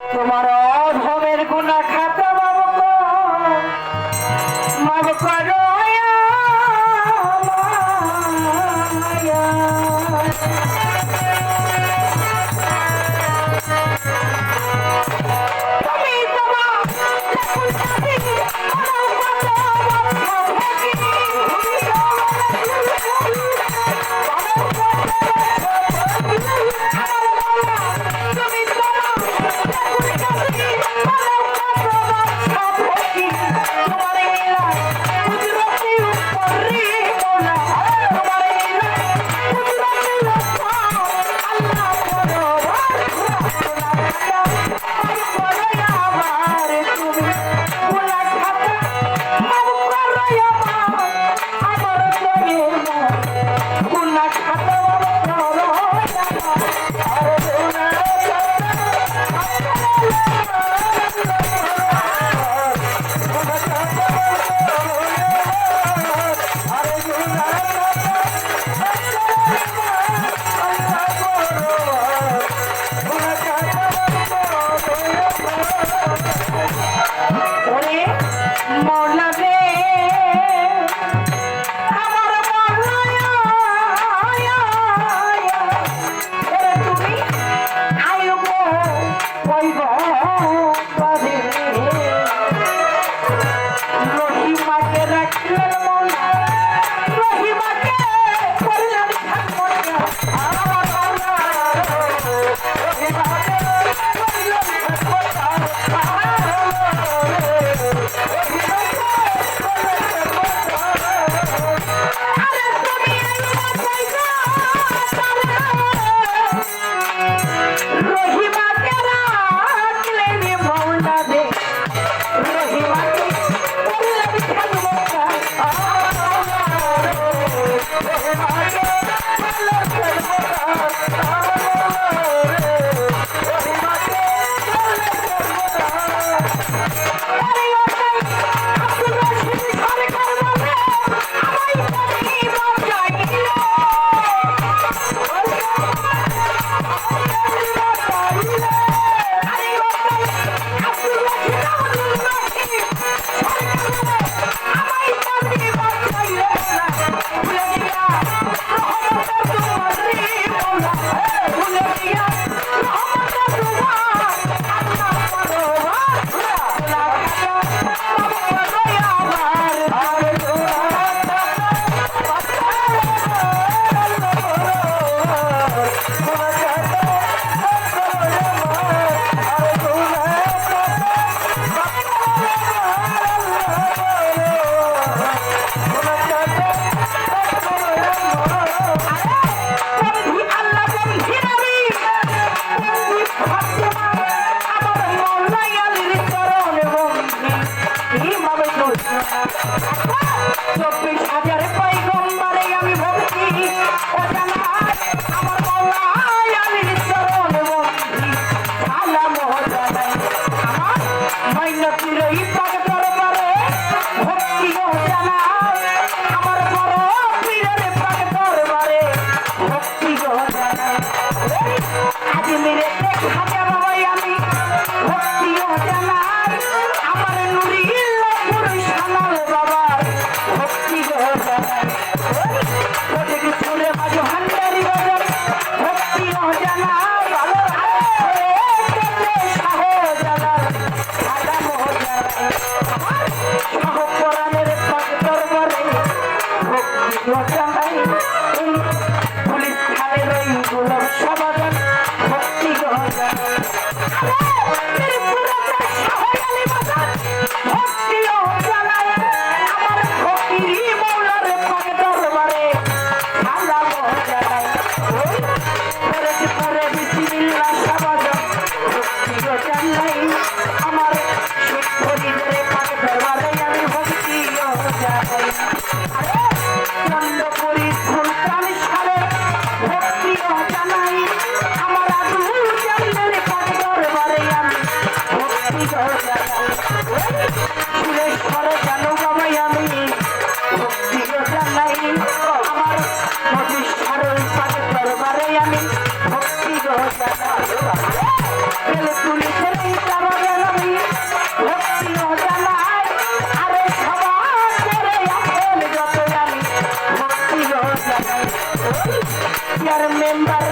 তোমার অধমের গুণা খাতা মাব মাব করো। বন্ধু Thank you. remember